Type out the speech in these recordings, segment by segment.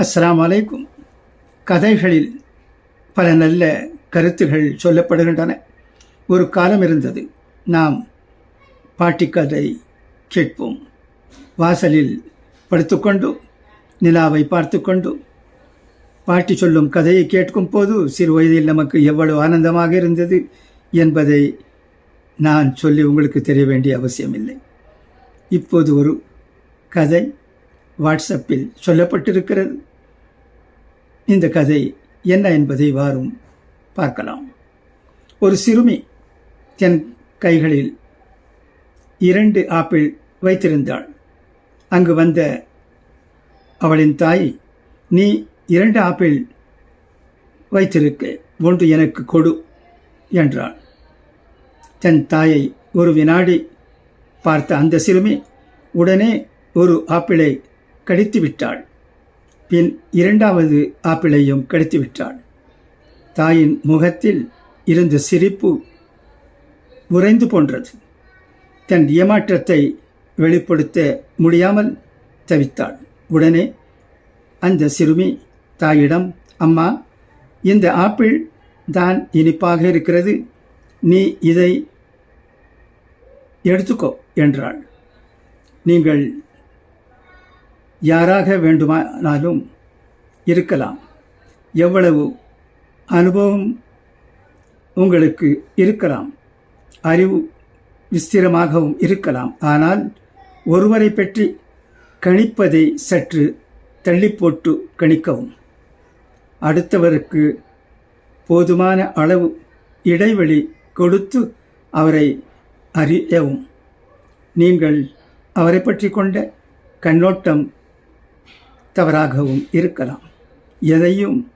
அஸ்லாம் வலைக்கும் கதைகளில் பல நல்ல கருத்துகள் சொல்லப்படுகின்றன. ஒரு காலம் இருந்தது. நாம் பாட்டிக்கதை கேட்போம். வாசலில் படுத்துக்கொண்டு நிலாவை பார்த்துக்கொண்டு பாட்டி சொல்லும் கதையை கேட்கும் போது சிறு வயதில் நமக்கு எவ்வளவு ஆனந்தமாக இருந்தது என்பதை நான் சொல்லி உங்களுக்கு தெரிய வேண்டிய அவசியமில்லை. இப்போது ஒரு கதை வாட்ஸ்அப்பில் சொல்லப்பட்டிருக்கிறது. இந்த கதை என்ன என்பதை வாரும் பார்க்கலாம். ஒரு சிறுமி தன் கைகளில் இரண்டு ஆப்பிள் வைத்திருந்தாள். அங்கு வந்த அவளின் தாய் நீ இரண்டு ஆப்பிள் வைத்திருக்க ஒன்று எனக்கு கொடு என்றாள். தன் தாயை ஒரு வினாடி பார்த்த அந்த சிறுமி உடனே ஒரு ஆப்பிளை கடித்து விட்டாள் பின் இரண்டாவது ஆப்பிளையும் கடித்து விட்டாள் தாயின் முகத்தில் இருந்த சிரிப்பு உறைந்து போன்றது. தன் ஏமாற்றத்தை வெளிப்படுத்த முடியாமல் தவித்தாள். உடனே அந்த சிறுமி தாயிடம் அம்மா இந்த ஆப்பிள் தான் இனிப்பாக இருக்கிறது. நீ இதை எடுத்துக்கோ என்றாள். நீங்கள் யாராக வேண்டுமானாலும் இருக்கலாம். எவ்வளவு அனுபவம் உங்களுக்கு இருக்கலாம். அறிவு விஸ்திரமாகவும் இருக்கலாம். ஆனால் ஒருவரை பற்றி கணிப்பதை சற்று தள்ளி போட்டு கணிக்கவும். அடுத்தவருக்கு போதுமான அளவு இடைவெளி கொடுத்து அவரை அறியவும். நீங்கள் அவரை பற்றி கொண்ட கண்ணோட்டம் தவறாகவும் இருக்கலாம். எதையும்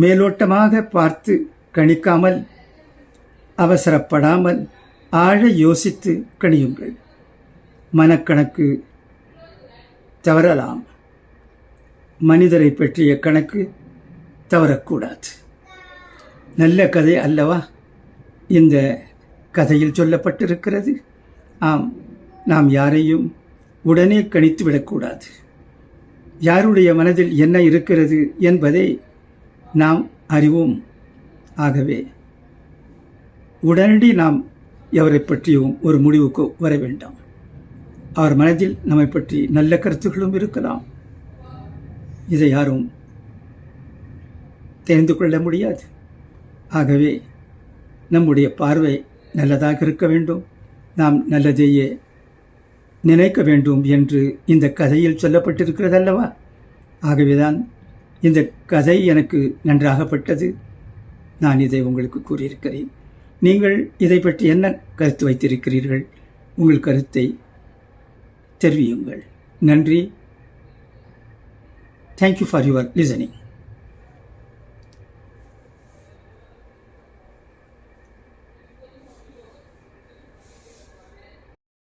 மேலோட்டமாக பார்த்து கணிக்காமல் அவசரப்படாமல் ஆழ யோசித்து கணியுங்கள். மனக்கணக்கு தவறலாம். மனிதரை பற்றிய கணக்கு தவறக்கூடாது. நல்ல கதை அல்லவா? இந்த கதையில் சொல்லப்பட்டிருக்கிறது. ஆம் நாம் யாரையும் உடனே கணித்து விடக்கூடாது யாருடைய மனதில் என்ன இருக்கிறது என்பதை நாம் அறிவோம். ஆகவே உடனடி நாம் எவரை பற்றியும் ஒரு முடிவுக்கு வர வேண்டாம். அவர் மனதில் நம்மை பற்றி நல்ல கருத்துக்களும் இருக்கலாம். இதை யாரும் தெரிந்து கொள்ள முடியாது. ஆகவே நம்முடைய பார்வை நல்லதாக இருக்க வேண்டும். நாம் நல்லதையே நினைக்க வேண்டும் என்று இந்த கதையில் சொல்லப்பட்டிருக்கிறது அல்லவா ஆகவேதான் இந்த கதை எனக்கு நன்றாகப்பட்டது. நான் இதை உங்களுக்கு கூறியிருக்கிறேன். நீங்கள் இதை பற்றி என்ன கருத்து வைத்திருக்கிறீர்கள்? உங்கள் கருத்தை தெரிவியுங்கள். நன்றி. Thank you for your listening